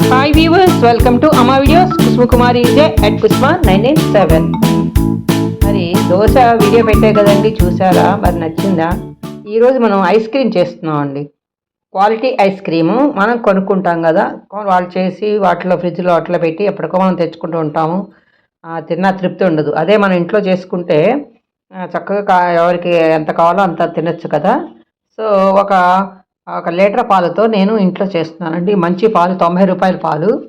Hi viewers welcome to అమ్మా videos Kusuma Kumari ఇజే at Kusuma nine eight seven మరి dosa video పెట్టే కదండి చూసారా మరి నచ్చిందా? ఈరోజు మనం ఐస్ క్రీమ్ చేస్తున్నాం అండి. క్వాలిటీ ఐస్ క్రీము మనం కొనుక్కుంటాం కదా. వాళ్ళు చేసి వాటిలో ఫ్రిడ్జ్లో అట్లా పెట్టి ఎప్పటికో మనం తెచ్చుకుంటూ ఉంటాము. తిన్నా తృప్తి ఉండదు. అదే మనం ఇంట్లో చేసుకుంటే చక్కగా కా- ఎవరికి ఎంత కావాలో అంత తినచ్చు కదా. సో ఒక ఒక లీటర్ పాలతో నేను ఇంట్లో చేస్తున్నానండి. మంచి పాలు తొంభై రూపాయల పాలు.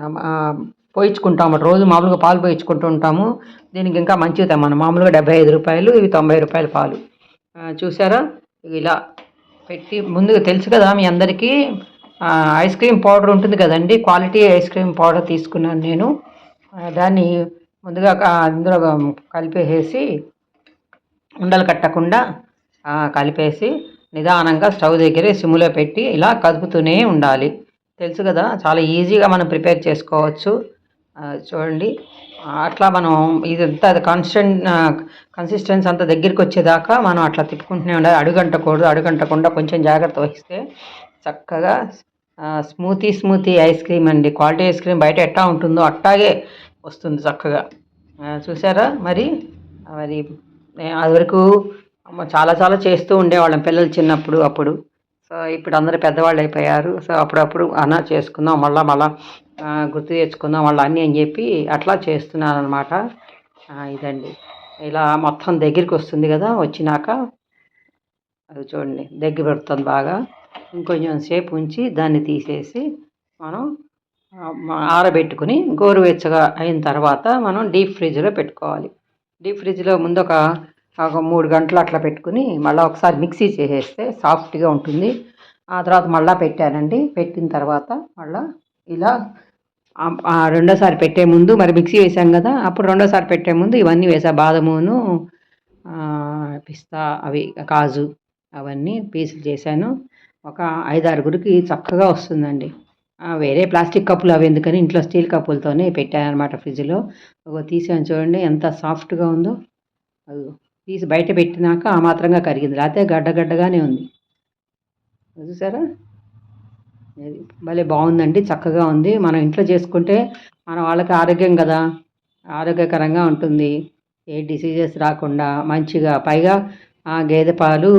ఆ, పోయించుకుంటాము. రోజు మామూలుగా పాలు పోయించుకుంటూ ఉంటాము. దీనికి ఇంకా మంచిది మనం మామూలుగా డెబ్బై ఐదు రూపాయలు ఇవి తొంభై రూపాయల పాలు. చూసారా ఇలా పెట్టి ముందుగా తెలుసు కదా మీ అందరికీ ఐస్ క్రీమ్ పౌడర్ ఉంటుంది కదండి. క్వాలిటీ ఐస్ క్రీమ్ పౌడర్ తీసుకున్నాను నేను. దాన్ని ముందుగా ఇందులో అందులో కలిపేసేసి ఉండలు కట్టకుండా కలిపేసి నిదానంగా స్టవ్ దగ్గరే సిమ్లో పెట్టి ఇలా కదుపుతూనే ఉండాలి. తెలుసు కదా చాలా ఈజీగా మనం ప్రిపేర్ చేసుకోవచ్చు. చూడండి. అట్లా మనం ఇదంతా కాన్స్టెంట్ కన్సిస్టెన్స్ అంతా దగ్గరికి వచ్చేదాకా మనం అట్లా తిప్పుకుంటూనే ఉండాలి. అడుగంటకూడదు అడుగంటకుండా కొంచెం జాగ్రత్త వహిస్తే చక్కగా స్మూతీ స్మూతీ ఐస్ క్రీమ్ అండి. క్వాలిటీ ఐస్ క్రీమ్ బయట ఎట్టా ఉంటుందో అట్టాగే వస్తుంది చక్కగా. చూసారా మరి? మరి అది వరకు అమ్మ చాలా చాలా చేస్తూ ఉండేవాళ్ళం పిల్లలు చిన్నప్పుడు అప్పుడు. సో ఇప్పుడు అందరూ పెద్దవాళ్ళు అయిపోయారు. సో అప్పుడప్పుడు అన్నా చేసుకుందాం మళ్ళీ మళ్ళీ గుర్తు తెచ్చుకుందాం మళ్ళీ అన్నీ అని చెప్పి అట్లా చేస్తున్నాను అనమాట ఇదండి. ఇలా మొత్తం దగ్గరికి వస్తుంది కదా వచ్చినాక అది చూడండి దగ్గర పెడుతుంది బాగా. ఇంకొంచెం సేపు ఉంచి దాన్ని తీసేసి మనం ఆరబెట్టుకుని గోరువెచ్చగా అయిన తర్వాత మనం డీప్ ఫ్రిడ్జ్లో పెట్టుకోవాలి. డీప్ ఫ్రిడ్జ్లో ముందు ఒక ఒక మూడు గంటలు అట్లా పెట్టుకుని మళ్ళీ ఒకసారి మిక్సీ చేసేస్తే సాఫ్ట్గా ఉంటుంది. ఆ తర్వాత మళ్ళీ పెట్టానండి. పెట్టిన తర్వాత మళ్ళీ ఇలా రెండోసారి పెట్టే ముందు మరి మిక్సీ వేసాం కదా అప్పుడు రెండోసారి పెట్టే ముందు ఇవన్నీ వేసా. బాదమును పిస్తా అవి కాజు అవన్నీ పీసులు చేశాను. ఒక ఐదారుగురికి చక్కగా వస్తుందండి. వేరే ప్లాస్టిక్ కప్పులు అవి ఎందుకని ఇంట్లో స్టీల్ కప్పులతోనే పెట్టాను అనమాట ఫ్రిడ్జ్లో. ఒక తీసాను చూడండి ఎంత సాఫ్ట్గా ఉందో. అది తీసి బయట పెట్టినాక ఆ మాత్రంగా కరిగింది. లేకపోతే గడ్డగడ్డగానే ఉంది. చూసారా? అది భలే బాగుందండి చక్కగా ఉంది. మనం ఇంట్లో చేసుకుంటే మన వాళ్ళకి ఆరోగ్యం కదా. ఆరోగ్యకరంగా ఉంటుంది. ఏ డిసీజెస్ రాకుండా మంచిగా. పైగా ఆ గేదె పాలు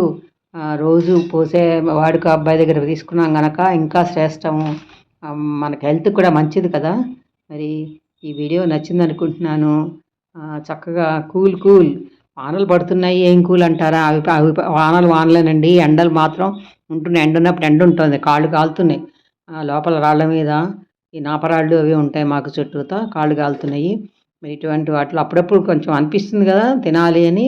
రోజు పోసే వాడుక అబ్బాయి దగ్గర తీసుకున్నాం గనక ఇంకా శ్రేష్టము. మనకి హెల్త్ కూడా మంచిది కదా. మరి ఈ వీడియో నచ్చింది అనుకుంటున్నాను చక్కగా కూల్ కూల్. వానలు పడుతున్నాయి ఏం కూలు అంటారా? అవి అవి వానలు వానలేనండి. ఎండలు మాత్రం ఉంటున్నాయి. ఎండ ఉన్నప్పుడు ఎండ ఉంటుంది. కాళ్ళు కాలుతున్నాయి. లోపల రాళ్ళ మీద ఈ నాపరాళ్ళు అవి ఉంటాయి మాకు చుట్టూతో. కాళ్ళు కాలుతున్నాయి. మరి ఇటువంటి వాటిలో అప్పుడప్పుడు కొంచెం అనిపిస్తుంది కదా తినాలి అని.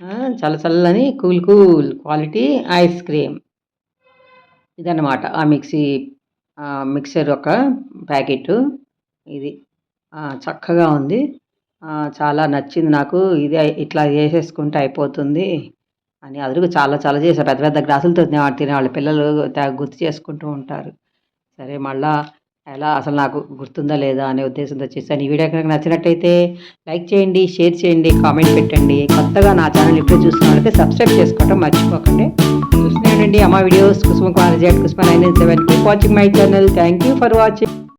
చల్లచల్లని చల్ల చల్లని cool cool quality ice cream. ఇదన్నమాట. ఆ మిక్సీ మిక్సర్ ఒక ప్యాకెట్. ఇది. చక్కగా ఉంది. చాలా నచ్చింది నాకు. ఇది ఇట్లా చేసేసుకుంటే అయిపోతుంది అని అదురుగు చాలా చాలా చేశారు. పెద్ద పెద్ద గ్లాసులతో తినేవాళ్ళు తినేవాళ్ళు పిల్లలు గుర్తు చేసుకుంటూ ఉంటారు. సరే మళ్ళా ఎలా అసలు నాకు గుర్తుందా లేదా అనే ఉద్దేశంతో చేశాను. ఈ వీడియో కనుక నచ్చినట్టయితే లైక్ చేయండి షేర్ చేయండి కామెంట్ పెట్టండి. కొత్తగా నా ఛానల్ ఇప్పుడు చూస్తున్నట్లయితే సబ్స్క్రైబ్ చేసుకోవడం మర్చిపోకండి. చూస్తున్నానండి అమ్మ videos Kusuma Kumar jet Kusuma nine seven. Keep watching my channel thank you for watching